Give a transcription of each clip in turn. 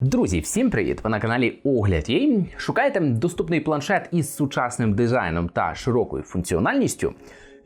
Друзі, всім привіт! Ви на каналі Огляд Є. Шукаєте доступний планшет із сучасним дизайном та широкою функціональністю.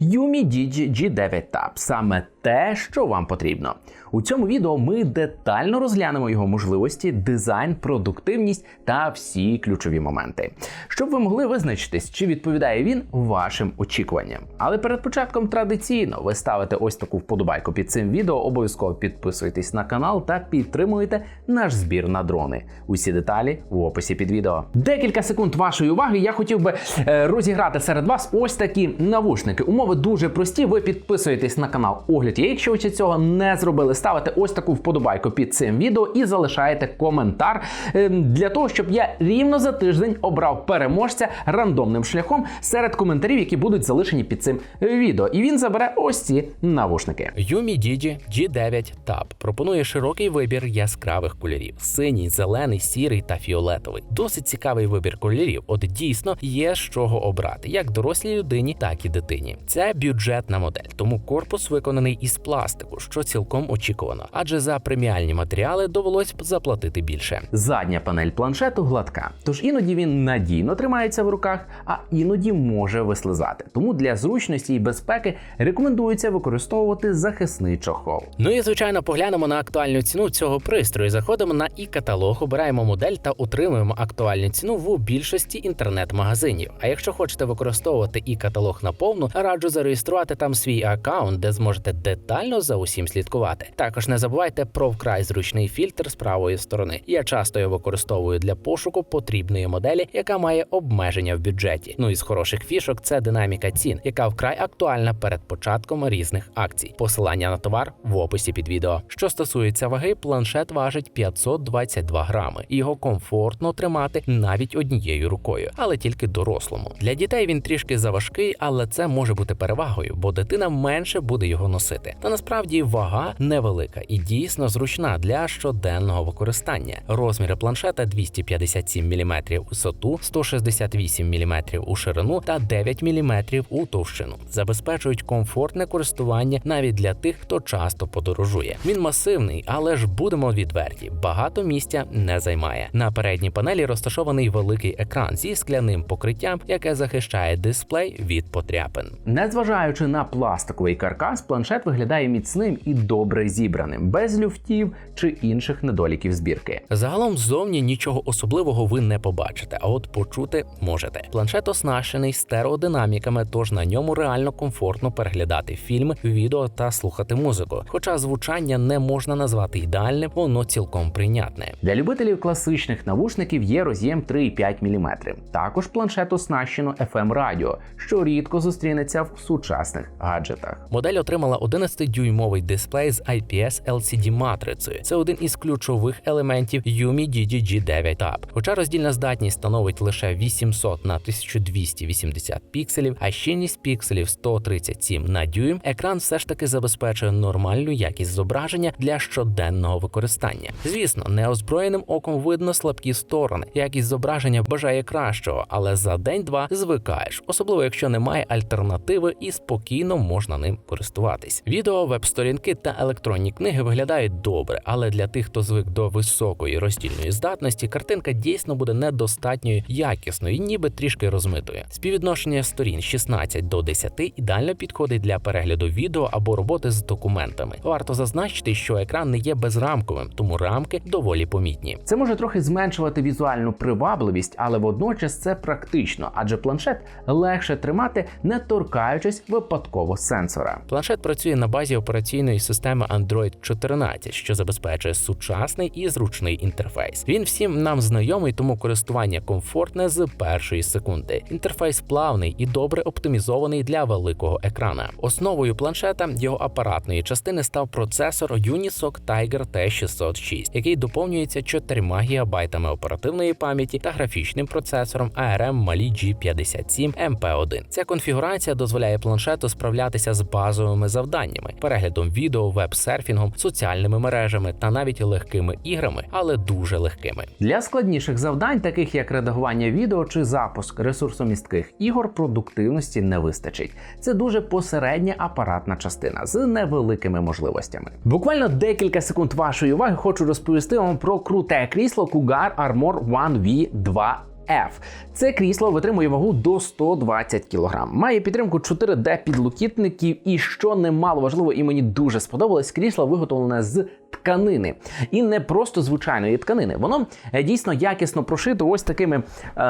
Yumi Digi G9 Tab – саме те, що вам потрібно. У цьому відео ми детально розглянемо його можливості, дизайн, продуктивність та всі ключові моменти, щоб ви могли визначитись, чи відповідає він вашим очікуванням. Але перед початком традиційно ви ставите ось таку вподобайку під цим відео, обов'язково підписуйтесь на канал та підтримуєте наш збір на дрони. Усі деталі в описі під відео. Декілька секунд вашої уваги. Я хотів би е, розіграти серед вас ось такі навушники. Умови дуже прості. Ви підписуєтесь на канал Огляд. Є. Якщо ви ще цього не зробили, ставите ось таку вподобайку під цим відео і залишаєте коментар е, для того, щоб я рівно за тиждень обрав переможця рандомним шляхом серед коментарів, які будуть залишені під цим відео. І він забере ось ці навушники. Yumi Digi G9 Tab пропонує широкий вибір яскравих кольорів: синій, зелений, сірий та фіолетовий. Досить цікавий вибір кольорів. От дійсно є з чого обрати, як дорослій людині, так і дитині. Це бюджетна модель, тому корпус виконаний із пластику, що цілком очікувано, адже за преміальні матеріали довелось б заплатити більше. Задня панель планшету гладка, тож іноді він надійно тримається в руках, а іноді може вислизати. Тому для зручності і безпеки рекомендується використовувати захисний чохол. Ну і звичайно, поглянемо на актуальну ціну цього пристрою. Заходимо на і каталог, обираємо модель та отримуємо актуальну ціну в більшості інтернет-магазинів. А якщо хочете використовувати і каталог наповну, раджу зареєструвати там свій аккаунт, де зможете детально за усім слідкувати. Також не забувайте про вкрай зручний фільтр з правої сторони. Я часто його використовую для пошуку потрібної моделі, яка має обмеження в бюджеті. Ну і з хороших фішок це динаміка цін, яка вкрай актуальна перед початком різних акцій. Посилання на товар в описі під відео. Що стосується ваги, планшет важить 522 грами. Його комфортно тримати навіть однією рукою, але тільки дорослому. Для дітей він трішки заважкий, але це може бути перевагою, бо дитина менше буде його носити. Та насправді вага невелика і дійсно зручна для щоденного використання. Розміри планшета 257 мм у висоту, 168 мм у ширину та 9 мм у товщину. Забезпечують комфортне користування навіть для тих, хто часто подорожує. Він масивний, але ж будемо відверті, багато місця не займає. На передній панелі розташований великий екран зі скляним покриттям, яке захищає дисплей від потряпин. Незважаючи на пластиковий каркас, планшет виглядає міцним і добре зібраним, без люфтів чи інших недоліків збірки. Загалом ззовні нічого особливого ви не побачите, а от почути можете. Планшет оснащений стереодинаміками, тож на ньому реально комфортно переглядати фільми, відео та слухати музику. Хоча звучання не можна назвати ідеальним, воно цілком прийнятне. Для любителів класичних навушників є роз'єм 3,5 мм. Також планшет оснащено FM радіо, що рідко зустрінеться в сучасних гаджетах. Модель отримала 11-дюймовий дисплей з IPS LCD матрицею. Це один із ключових елементів Yumi Digi G9 Tab. Хоча роздільна здатність становить лише 800 на 1280 пікселів, а щільність пікселів 137 на дюйм, екран все ж таки забезпечує нормальну якість зображення для щоденного використання. Звісно, неозброєним оком видно слабкі сторони. Якість зображення бажає кращого, але за день-два звикаєш, особливо якщо немає альтернативи і спокійно можна ним користуватись. Відео, веб-сторінки та електронні книги виглядають добре, але для тих, хто звик до високої роздільної здатності, картинка дійсно буде недостатньою якісною, ніби трішки розмитою. Співвідношення сторін 16 до 10 ідеально підходить для перегляду відео або роботи з документами. Варто зазначити, що екран не є безрамковим, тому рамки доволі помітні. Це може трохи зменшувати візуальну привабливість, але водночас це практично, адже планшет легше тримати, не торкаючись випадково сенсора. Планшет працює на базі операційної системи Android 14, що забезпечує сучасний і зручний інтерфейс. Він всім нам знайомий, тому користування комфортне з першої секунди. Інтерфейс плавний і добре оптимізований для великого екрана. Основою планшета його апаратної частини став процесор Unisoc Tiger T606, який доповнюється 4 ГБ оперативної пам'яті та графічним процесором ARM Mali G57 MP1. Ця конфігурація дозволяє планшету справлятися з базовими завданнями завданнями, переглядом відео, веб-серфінгом, соціальними мережами та навіть легкими іграми, але дуже легкими. Для складніших завдань, таких як редагування відео чи запуск ресурсомістких ігор, продуктивності не вистачить. Це дуже посередня апаратна частина з невеликими можливостями. Буквально декілька секунд вашої уваги хочу розповісти вам про круте крісло Cougar Armor One V2 F. Це крісло витримує вагу до 120 кг. Має підтримку 4D підлокітників, і що немало важливо, і мені дуже сподобалось, крісло виготовлене з тканини. І не просто звичайної тканини. Воно е, дійсно якісно прошито ось такими е,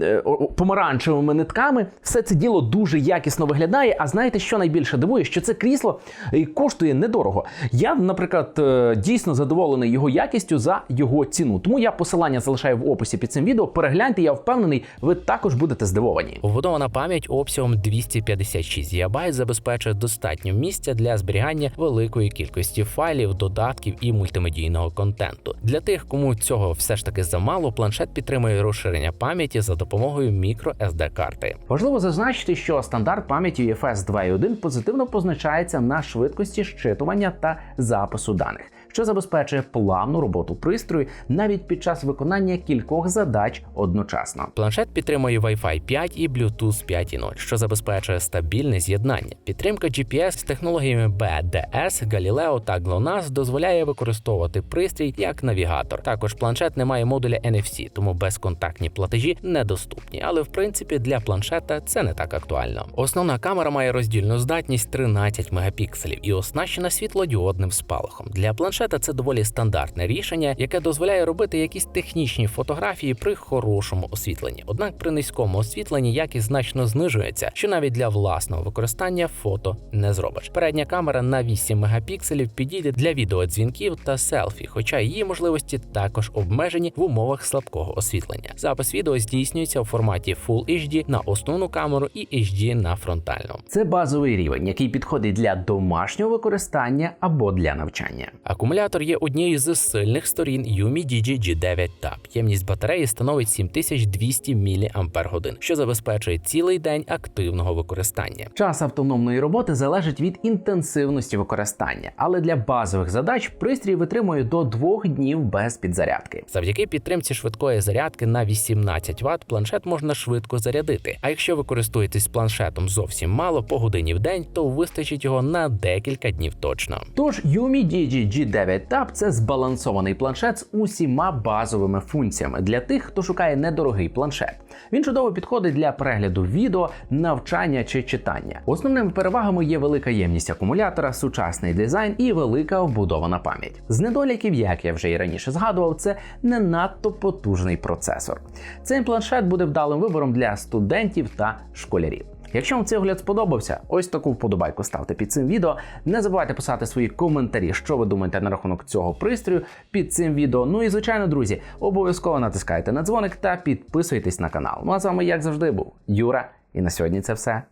е, помаранчевими нитками. Все це діло дуже якісно виглядає. А знаєте, що найбільше дивує? Що це крісло е, коштує недорого. Я, наприклад, е, дійсно задоволений його якістю за його ціну. Тому я посилання залишаю в описі під цим відео. Перегляньте, я впевнений, ви також будете здивовані. Вбудована пам'ять обсягом 256 ГБ забезпечує достатньо місця для зберігання великої кількості файлів, додатків і мультимедійного контенту. Для тих, кому цього все ж таки замало, планшет підтримує розширення пам'яті за допомогою мікро SD карти. Важливо зазначити, що стандарт пам'яті UFS 2.1 позитивно позначається на швидкості щитування та запису даних, що забезпечує плавну роботу пристрою навіть під час виконання кількох задач одночасно. Планшет підтримує Wi-Fi 5 і Bluetooth 5.0, що забезпечує стабільне з'єднання. Підтримка GPS з технологіями BDS, Galileo та GLONASS дозволяє використовувати пристрій як навігатор. Також планшет не має модуля NFC, тому безконтактні платежі недоступні. Але в принципі для планшета це не так актуально. Основна камера має роздільну здатність 13 мегапікселів і оснащена світлодіодним спалахом. Для планшета це доволі стандартне рішення, яке дозволяє робити якісь технічні фотографії при хорошому освітленні. Однак при низькому освітленні якість значно знижується, що навіть для власного використання фото не зробиш. Передня камера на 8 мегапікселів підійде для відеодзвінків та селфі, хоча її можливості також обмежені в умовах слабкого освітлення. Запис відео здійснюється у форматі Full HD на основну камеру і HD на фронтальну. Це базовий рівень, який підходить для домашнього використання або для навчання. Акумулятор є однією з сильних сторін Yumi Digi G9 Tab. Ємність батареї становить 7200 мАч, що забезпечує цілий день активного використання. Час автономної роботи залежить від інтенсивності використання, але для базових задач пристрій витримує до двох днів без підзарядки. Завдяки підтримці швидкої зарядки на 18 Вт планшет можна швидко зарядити. А якщо ви користуєтесь планшетом зовсім мало по годині в день, то вистачить його на декілька днів точно. Тож Yumi Digi G9 Tab – це збалансований планшет з усіма базовими функціями для тих, хто шукає недорогий планшет. Він чудово підходить для перегляду відео, навчання чи читання. Основними перевагами є велика ємність акумулятора, сучасний дизайн і велика вбудована пам'ять. З недоліків, як я вже і раніше згадував, це не надто потужний процесор. Цей планшет буде вдалим вибором для студентів та школярів. Якщо вам цей огляд сподобався, ось таку вподобайку ставте під цим відео. Не забувайте писати свої коментарі, що ви думаєте на рахунок цього пристрою під цим відео. Ну і звичайно, друзі, обов'язково натискайте на дзвоник та підписуйтесь на канал. Ну а з вами, як завжди, був Юра. І на сьогодні це все.